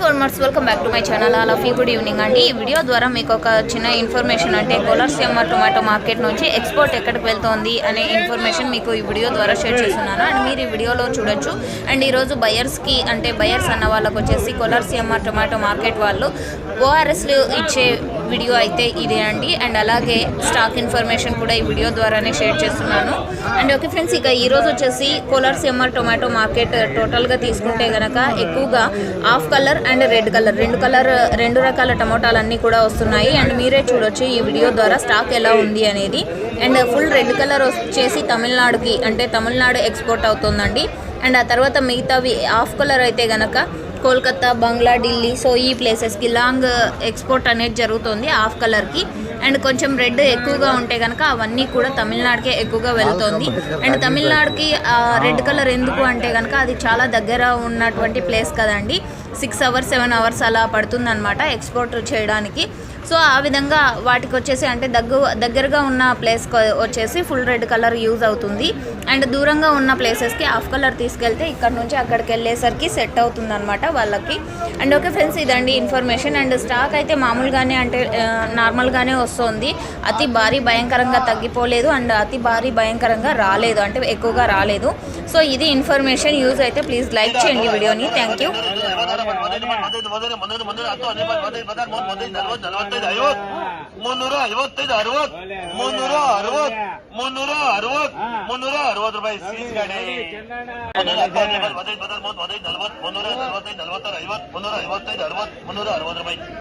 Farmers welcome back to my channel అలా ఫీ good evening అండి ఈ వీడియో ద్వారా మీకు ఒక చిన్న ఇన్ఫర్మేషన్ అంటే కోలార్సియమ్మ టొమాటో మార్కెట్ నుంచి ఎక్స్పోర్ట్ ఎక్కడికి వెళ్తోంది అనే ఇన్ఫర్మేషన్ మీకు ఈ వీడియో ద్వారా షేర్ చేస్తున్నాను. అండ్ మీరు ఈ వీడియోలో చూడొచ్చు. అండ్ ఈరోజు బయర్స్కి అంటే బయర్స్ అన్న వాళ్ళకు వచ్చేసి కోలార్సియమ్మ టొమాటో మార్కెట్ వాళ్ళు ఓఆర్ఎస్లు ఇచ్చే వీడియో అయితే ఇదే అండి. అండ్ అలాగే స్టాక్ ఇన్ఫర్మేషన్ కూడా ఈ వీడియో ద్వారానే షేర్ చేస్తున్నాను. అండ్ ఓకే ఫ్రెండ్స్ ఇక ఈ రోజు వచ్చేసి Kolar CMR tomato market uh, టోటల్గా తీసుకుంటే గనక ఎక్కువగా half colour and red colour. రెండు కలర్ రెండు రకాల టమోటాలన్నీ కూడా వస్తున్నాయి. అండ్ మీరే చూడొచ్చు ఈ వీడియో ద్వారా స్టాక్ ఎలా ఉంది అనేది. అండ్ ఫుల్ రెడ్ కలర్ వచ్చేసి తమిళనాడుకి అంటే తమిళనాడు ఎక్స్పోర్ట్ అవుతుందండి. అండ్ ఆ తర్వాత మిగతావి హాఫ్ కలర్ అయితే గనక కోల్కతా బంగ్లా ఢిల్లీ సో ఈ ప్లేసెస్కి లాంగ్ ఎక్స్పోర్ట్ అనేది జరుగుతుంది హాఫ్ కలర్కి. అండ్ కొంచెం రెడ్ ఎక్కువగా ఉంటే కనుక అవన్నీ కూడా తమిళనాడుకే ఎక్కువగా వెళ్తుంది. అండ్ తమిళనాడుకి రెడ్ కలర్ ఎందుకు అంటే కనుక అది చాలా దగ్గర ఉన్నటువంటి ప్లేస్ కదండి. సిక్స్ అవర్స్ సెవెన్ అవర్స్ అలా పడుతుంది అనమాట ఎక్స్పోర్ట్ చేయడానికి. సో ఆ విధంగా వాటికి వచ్చేసి అంటే దగ్గు దగ్గరగా ఉన్న ప్లేస్ వచ్చేసి ఫుల్ రెడ్ కలర్ యూజ్ అవుతుంది అండ్ దూరంగా ఉన్న ప్లేసెస్కి హాఫ్ కలర్ తీసుకెళ్తే ఇక్కడ నుంచి అక్కడికి వెళ్ళేసరికి సెట్ అవుతుంది అనమాట వాళ్ళకి అండ్ ఓకే ఫ్రెండ్స్ ఇదండి ఇన్ఫర్మేషన్ అండ్ స్టాక్ అయితే మామూలుగానే అంటే నార్మల్గానే వస్తుంది అతి భారీ భయంకరంగా తగ్గిపోలేదు అండ్ అతి భారీ భయంకరంగా రాలేదు అంటే ఎక్కువగా రాలేదు సో ఇది ఇన్ఫర్మేషన్ యూజ్ అయితే ప్లీజ్ లైక్ చేయండి వీడియోని థ్యాంక్ యూ ಮುನ್ನೂರ ಐವತ್ತೈದು ಅರವತ್ ಮುನ್ನೂರ ಅರವತ್ ಮುನ್ನೂರ ಅರವತ್ ಮುನ್ನೂರ ಅರವತ್ ರೂಪಾಯಿ ಸೀಸ್ ಗಾಡಿ ಹದಿನೈದು ಹದಿನೈದು ನಲವತ್ ಮುನ್ನೂರ ನಲವತ್ತೈದು ನಲವತ್ತಾರು ಐವತ್ ಮುನ್ನೂರ ಐವತ್ತೈದು ಅರವತ್ ಮುನ್ನೂರ ಅರವತ್ ರೂಪಾಯಿ